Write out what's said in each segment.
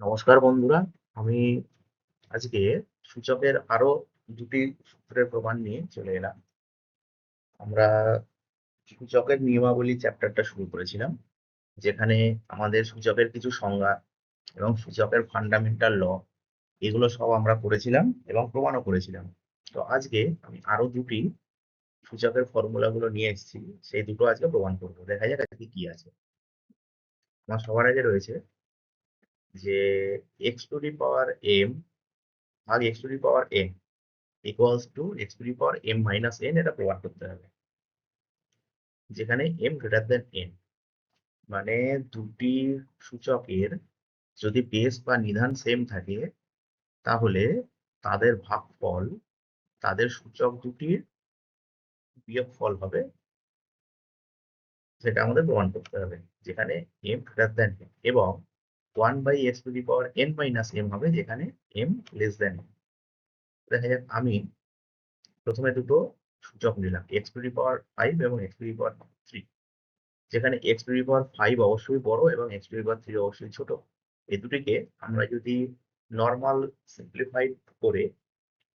নমস্কার বন্ধুরা, আমি আজকে সূচকের আরও দুটি সূত্রের প্রমাণ নিয়ে চলে এলাম। আমরা সূচকের নিয়মাবলী চ্যাপ্টারটা শুরু করেছিলাম, যেখানে আমাদের সূচকের কিছু সংজ্ঞা এবং সূচকের ফান্ডামেন্টাল ল এগুলো সব আমরা করেছিলাম এবং প্রমাণও করেছিলাম। তো আজকে আমি আরও দুটি সূচকের ফর্মুলাগুলো নিয়ে এসেছি, সেই দুটো আজকে প্রমাণ করব। দেখা যাক আজকে কি আছে। আমার সবার আগে রয়েছে যে x to the power m ভাগ x to the power n equals to x to the power m minus n এটা প্রমাণ করতে হবে। যেখানে এম গ্রেটার দেন এন মানে দুটি সূচকের যদি বেস বা নিধান সেম থাকে, তাহলে তাদের ভাগফল, তাদের সূচক দুটির বিয়োগফল হবে সেটা আমাদের প্রমাণ করতে হবে। যেখানে এম গ্রেটার দেন এবং one by x to the power n minus m হবে, যেখানে এম লেস দেন দেখা যাক আমি প্রথমে দুটো সূচক নিলাম x to the power five এবং x to the power three যেখানে x to the power five অবশ্যই বড় এবং x to the power three অবশ্যই ছোট। এই দুটিকে আমরা যদি নর্মাল সিম্পলিফাইড করে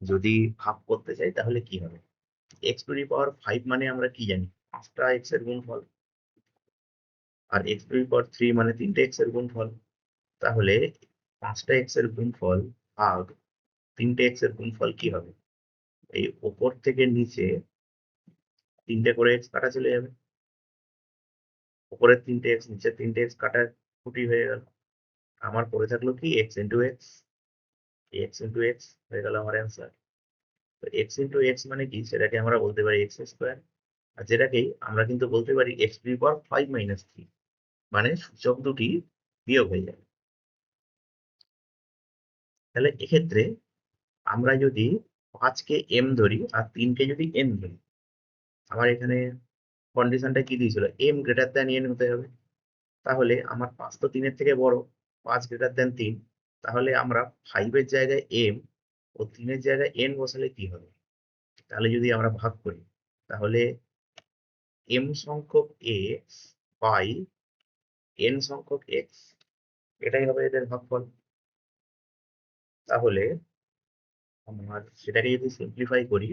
যদি ভাগ করতে চাই, তাহলে কি হবে? X to the power five মানে আমরা কি জানি? পাঁচটা এক্সের গুণফল। আর x to the power three মানে তিনটে এক্সের গুণফল। তাহলে পাঁচটা এক্সের গুণফল ভাগ তিনটে এক্সের গুণফল কি হবে? এই ওপর থেকে নিচে তিনটে করে এক্স কাটা চলে যাবে। উপরের তিনটে এক্স নিচের তিনটে এক্স কাটা কুটি হয়ে গেল। আমার পড়ে থাকল কি? X into x x into x হয়ে গেল আমার অ্যান্সার তো এক্স ইন্টু এক্স মানে কি? সেটাকে আমরা বলতে পারি এক্স স্কোয়ার আর যেটাকেই আমরা কিন্তু বলতে পারি x to power five minus three মানে সূচক দুটি বিয়োগ হয়ে যাবে। তাহলে এক্ষেত্রে আমরা যদি পাঁচকে এম ধরি আর তিনকে যদি এন ধরি, আমার এখানে কন্ডিশনটা কি দিয়েছিল? এম গ্রেটার দ্যান এন হতে হবে। তাহলে আমার পাঁচ তো তিনের থেকে বড়, পাঁচ গ্রেটার দ্যান তিন। তাহলে আমরা ফাইভের জায়গায় এম ও তিনের জায়গায় এন বসালে কি হবে? তাহলে যদি আমরা ভাগ করি, তাহলে এম সংখ্যক এক্স বাই এন সংখ্যক এক্স এটাই হবে এদের ভাগফল। তাহলে আমার সেটাকে যদি সিম্পলিফাই করি,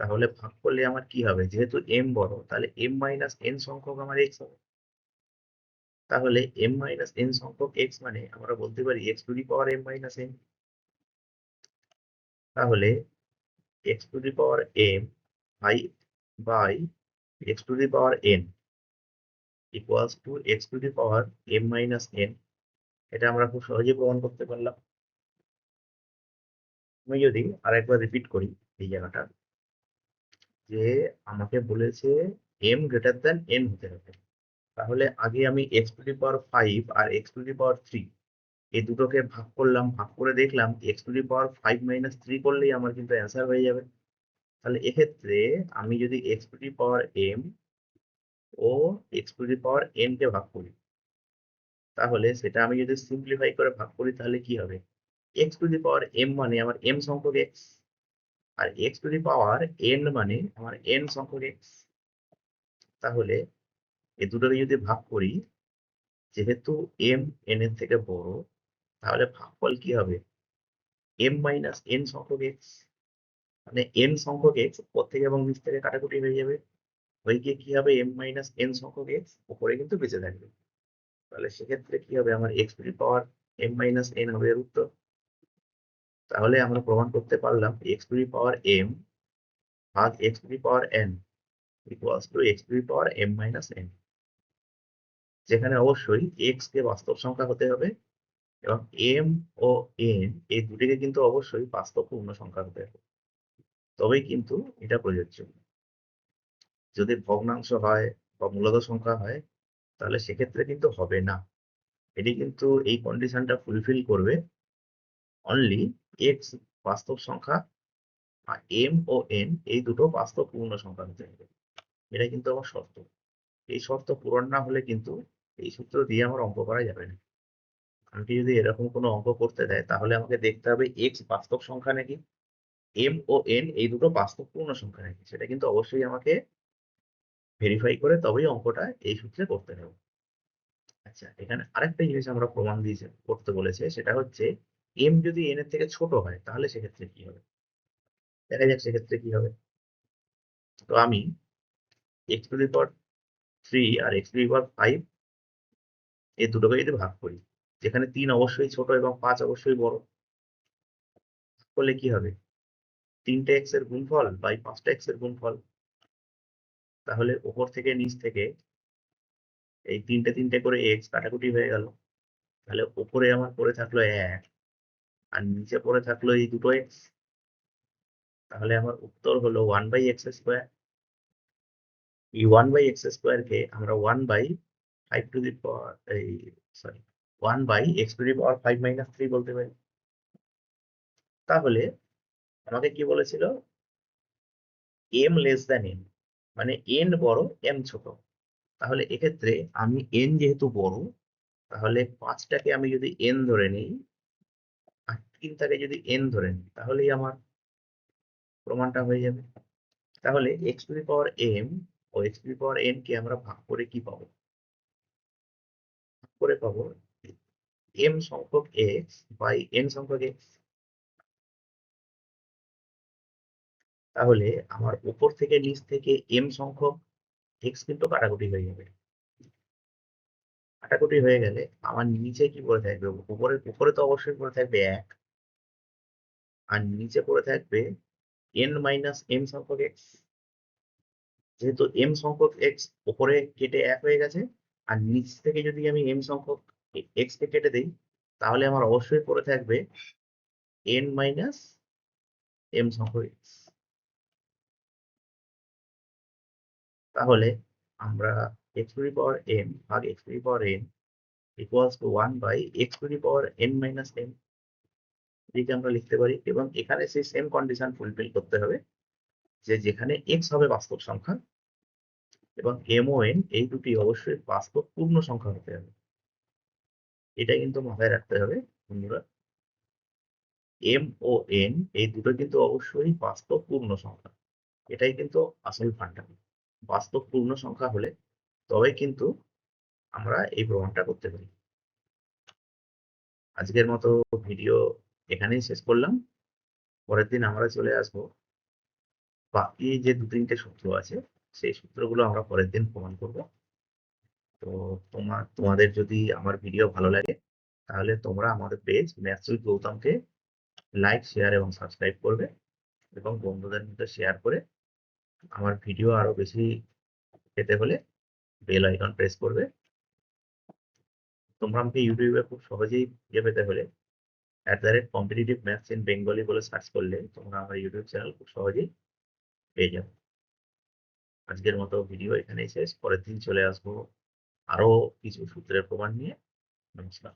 তাহলে ভাগ করলে আমার কি হবে? যেহেতু এম বড়, তাহলে এম মাইনাস এন সংখ্যক আমার এক্স হবে। তাহলে এম মাইনাস এন সংখ্যক এক্স মানে আমরা বলতে পারি x to the power m minus n তাহলে x to the power m by by x to the power n equals to x to the power m minus n এটা আমরা খুব সহজেই প্রমাণ করতে পারলাম। আমি যদি আরেকবার রিপিট করি এই জায়গাটা, যে আমাকে বলেছে এম গ্রেটার দ্যান এন হতে হবে। তাহলে আগে আমি x to the power five R x to the power three এই দুটোকে ভাগ করলাম, ভাগ করে দেখলাম x to the power five minus three করলেই আমার কিন্তু অ্যান্সার হয়ে যাবে। তাহলে এক্ষেত্রে আমি যদি x to the power m O x to the power n কে ভাগ করি, তাহলে সেটা আমি যদি সিম্পলিফাই করে ভাগ করি, তাহলে কি হবে? X to the power m মানে আমার এম সংখ্যক x R x to the power n মানে আমার এন সংখ্যক এক্স তাহলে এই দুটোকে যদি ভাগ করি, যেহেতু এম এন এর থেকে বড়, তাহলে ভাগফল কি হবে? এম মাইনাস এন সংখ্যক এক্স মানে এন সংখ্যক এক্স উপর থেকে এবং নিচ থেকে কাটাকুটি হয়ে যাবে। হয়ে গিয়ে কি হবে? এম মাইনাস এন সংখ্যক এক্স উপরে কিন্তু বেঁচে থাকবে। তাহলে সেক্ষেত্রে কি হবে? আমার x to the power m minus n হবে এর উত্তর। তাহলে আমরা প্রমাণ করতে পারলাম x to the power m ভাগ x to the power n equals to x to the power m minus n যেখানে অবশ্যই এক্স কে বাস্তব সংখ্যা হতে হবে এবং এম ও এন এই দুটিকে কিন্তু অবশ্যই বাস্তব পূর্ণ সংখ্যা হতে হবে। তবেই কিন্তু এটা প্রযোজ্য। যদি ভগ্নাংশ হয় বা মূলত সংখ্যা হয়, তাহলে সেক্ষেত্রে কিন্তু হবে না। এটি কিন্তু এই কন্ডিশনটা ফুলফিল করবে অনলি এক্স বাস্তব সংখ্যা আর এম ও এন এই দুটো বাস্তব পূর্ণ সংখ্যা হতে হবে। এটা কিন্তু আমার শর্ত। এই শর্ত পূরণ না হলে কিন্তু এই সূত্র দিয়ে আমার অঙ্ক করা যাবে না। আমাকে যদি এরকম কোনো অঙ্ক করতে দেয়, তাহলে আমাকে দেখতে হবে এক্স বাস্তব সংখ্যা নাকি এম ও এন এই দুটো বাস্তব পূর্ণ সংখ্যা নাকি। সেটা কিন্তু অবশ্যই আমাকে ভেরিফাই করে তবেই অঙ্কটা এই সূত্রে করতে হবে। আচ্ছা এখানে আরেকটা জিনিস আমরা প্রমাণ দিয়েছে, করতে বলেছে, সেটা হচ্ছে এম যদি এন এর থেকে ছোট হয়, তাহলে সেক্ষেত্রে কি হবে? দেখা যাক সেক্ষেত্রে কি হবে। তো আমি x to the power three R x to the power five এই দুটোকে যদি ভাগ করি, যেখানে তিন অবশ্যই ছোট এবং পাঁচ অবশ্যই বড়, করলে কি হবে? তিনটে এক্সের গুণফল বাই পাঁচটা এক্সের গুণফল, তাহলে ওপর থেকে নিচ থেকে এই তিনটে তিনটে করে এক্স কাটাকুটি হয়ে গেল। তাহলে ওপরে আমার পড়ে থাকল এক আর নিচে পড়ে থাকল এই দুটো এক্স তাহলে আমার উত্তর হলো ওয়ান বাই এক্স স্কোয়ার এই ওয়ান বাই এক্স স্কোয়ারকে আমরা one by five to the power এই sorry one by x to the power five minus three বলতে পারি। তাহলে আমাকে কি বলেছিল? এম লেস দ্যান এন মানে এন বড় এম ছোট। তাহলে এক্ষেত্রে আমি এন যেহেতু বড়, তাহলে পাঁচটাকে আমি যদি এন ধরে নিই আর তিনটাকে যদি এন ধরে নিই, তাহলেই আমার প্রমাণটা হয়ে যাবে। তাহলে x to the power m O x to the power n কে আমরা ভাগ করে কি পাবো? ভাগ করে পাবো এম সংখ্যক এক্স বাই এন সংখ্যক এক্স তাহলে আমার উপর থেকে নিচ থেকে এম সংখ্যক এক্স কিন্তু কাটাকুটি হয়ে যাবে। কাটাকুটি হয়ে গেলে আমার নিচে কি পড়ে থাকবে? উপরে উপরে তো অবশ্যই পড়ে থাকবে এক। আর নিচে পড়ে থাকবে এন মাইনাস এম সংখ্যক এক্স যেহেতু এম সংখ্যক এক্স উপরে কেটে এক হয়ে গেছে, আর নিচ থেকে যদি আমি এম সংখ্যক এক্স কে কেটে দিই, তাহলে আমার অবশ্যই পড়ে থাকবে এন মাইনাস এম সংখ্যক এক্স তাহলে আমরা x to the power n ভাগ x to the power n equals to one by x to the power n minus n এটিকে আমরা লিখতে পারি, এবং এখানে সেই সেম কন্ডিশন ফুলফিল করতে হবে, যে যেখানে এক্স হবে বাস্তব সংখ্যা, এবং এম ও এন এই দুটি অবশ্যই বাস্তব পূর্ণ সংখ্যা হতে হবে। এটা কিন্তু মাথায় রাখতে হবে, বন্ধুরা। এম ও এন এই দুটো কিন্তু অবশ্যই বাস্তব পূর্ণ সংখ্যা। এটাই কিন্তু আসল ফান্ডামেন্টাল বাস্তব পূর্ণ সংখ্যা হলে তবে কিন্তু আমরা এই প্রমাণটা করতে পারি। আজকের মতো ভিডিও এখানেই শেষ করলাম। পরের দিন আমরা চলে আসব। বাকি যে দু তিনটে সূত্র আছে, সেই সূত্রগুলো আমরা পরের দিন প্রমাণ করব। তো তোমার তোমাদের যদি আমার ভিডিও ভালো লাগে, তাহলে তোমরা আমাদের পেজ ম্যাথস গৌতমকে লাইক, শেয়ার এবং সাবস্ক্রাইব করবে এবং বন্ধুদের মধ্যে শেয়ার করে আমার ভিডিও আরও বেশি পেতে হলে বেল আইকন প্রেস করবে। তোমরা আমাকে ইউটিউবে খুব সহজেই খুঁজে পেতে হলে at the rate competitive maths in Bengali বলে সার্চ করলে তোমরা আমার ইউটিউব চ্যানেল খুব সহজেই পেয়ে যাবে। আজকের মতো ভিডিও এখানেই শেষ। পরের দিন চলে আসব আরও কিছু সূত্রের প্রমাণ নিয়ে। নমস্কার।